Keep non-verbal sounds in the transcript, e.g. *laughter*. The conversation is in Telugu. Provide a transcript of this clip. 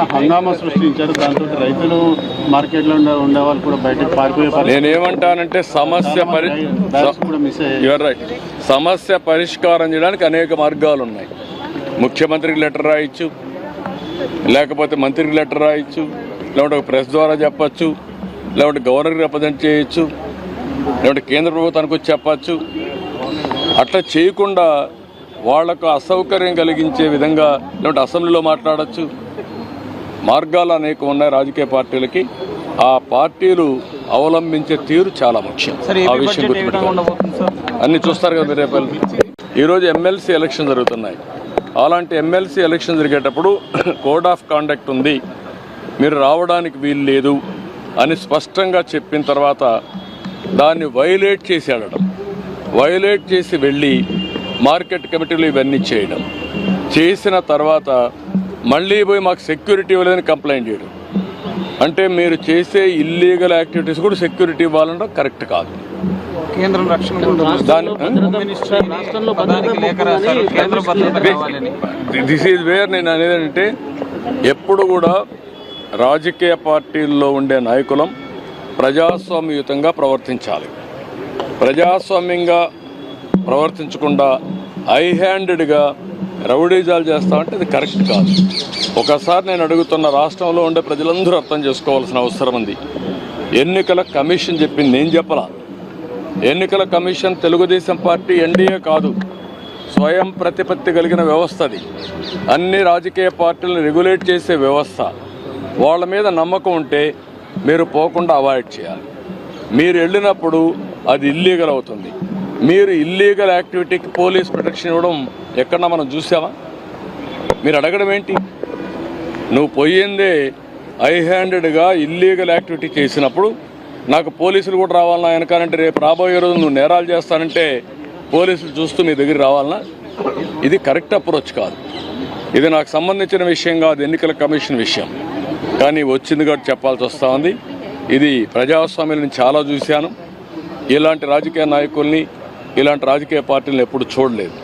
రకమైన హంగామా సృష్టించారు దాంతో రైతులు మార్కెట్లో ఉండే వాళ్ళు కూడా బయటకు పారిపోయే నేనేమంటానంటే సమస్య రైట్ సమస్య పరిష్కారం చేయడానికి అనేక మార్గాలు ఉన్నాయి. ముఖ్యమంత్రికి లెటర్ రాయొచ్చు లేకపోతే మంత్రికి లెటర్ రాయొచ్చు లేకుంటే ఒక ప్రెస్ ద్వారా చెప్పచ్చు లేకుంటే గవర్నర్కి రిప్రజెంట్ చేయొచ్చు లేకుంటే కేంద్ర ప్రభుత్వానికి వచ్చి చెప్పచ్చు. అట్లా చేయకుండా వాళ్ళకు అసౌకర్యం కలిగించే విధంగా లేకుంటే అసెంబ్లీలో మాట్లాడచ్చు. మార్గాలు అనేక ఉన్నాయి రాజకీయ పార్టీలకి. ఆ పార్టీలు అవలంబించే తీరు చాలా ముఖ్యం. ఆ విషయం గుర్తుపెట్టుకోవాలి అన్ని చూస్తారు కదా రేపు. ఈరోజు ఎమ్మెల్సీ ఎలక్షన్ జరుగుతున్నాయి. అలాంటి ఎమ్మెల్సీ ఎలక్షన్ జరిగేటప్పుడు *clears throat* కోడ్ ఆఫ్ కాండక్ట్ ఉంది. మీరు రావడానికి వీలు లేదు అని స్పష్టంగా చెప్పిన తర్వాత దాన్ని వైలేట్ చేసి వెళ్ళడం వైలేట్ చేసి వెళ్ళి మార్కెట్ కమిటీలు ఇవన్నీ చేయడం చేసిన తర్వాత మళ్ళీ పోయి మాకు సెక్యూరిటీ ఇవ్వలేదని కంప్లైంట్ చేయడం. అంటే మీరు చేసే ఇల్లీగల్ యాక్టివిటీస్ కూడా సెక్యూరిటీ ఇవ్వాలంటే కరెక్ట్ కాదు. కేంద్రం రక్షణ దిస్ ఈజ్ వేర్ నేను అనేది అంటే ఎప్పుడు కూడా రాజకీయ పార్టీల్లో ఉండే నాయకులం ప్రజాస్వామ్యయుతంగా ప్రవర్తించాలి. ప్రజాస్వామ్యంగా ప్రవర్తించకుండా ఐ హ్యాండెడ్గా రౌడీజాలు చేస్తామంటే అది కరెక్ట్ కాదు. ఒకసారి నేను అడుగుతున్న రాష్ట్రంలో ఉండే ప్రజలందరూ అర్థం చేసుకోవాల్సిన అవసరం ఉంది. ఎన్నికల కమిషన్ చెప్పింది నేను చెప్పలా. ఎన్నికల కమిషన్ తెలుగుదేశం పార్టీ ఎన్డీఏ కాదు. స్వయం ప్రతిపత్తి కలిగిన వ్యవస్థ అది. అన్ని రాజకీయ పార్టీలను రెగ్యులేట్ చేసే వ్యవస్థ. వాళ్ళ మీద నమ్మకం ఉంటే మీరు పోకుండా అవాయిడ్ చేయాలి. మీరు వెళ్ళినప్పుడు అది ఇల్లీగల్ అవుతుంది. మీరు ఇల్లీగల్ యాక్టివిటీకి పోలీస్ ప్రొటెక్షన్ ఇవ్వడం ఎక్కడన్నా మనం చూసామా? మీరు అడగడం ఏంటి? నువ్వు పోయిందే ఐ హ్యాండెడ్గా ఇల్లీగల్ యాక్టివిటీ చేసినప్పుడు నాకు పోలీసులు కూడా రావాలన్నా వెనకాలంటే రేపు రాబోయే రోజు నువ్వు నేరాలు చేస్తానంటే పోలీసులు చూస్తూ మీ దగ్గర రావాలన్నా ఇది కరెక్ట్ అప్రోచ్ కాదు. ఇది నాకు సంబంధించిన విషయం కాదు ఎన్నికల కమిషన్ విషయం. కానీ వచ్చింది కాబట్టి చెప్పాల్సి వస్తూ ఉంది. ఇది ప్రజాస్వామ్యం నేను చాలా చూశాను. ఇలాంటి రాజకీయ నాయకుల్ని ఇలాంటి రాజకీయ పార్టీలను ఎప్పుడు చూడలేదు.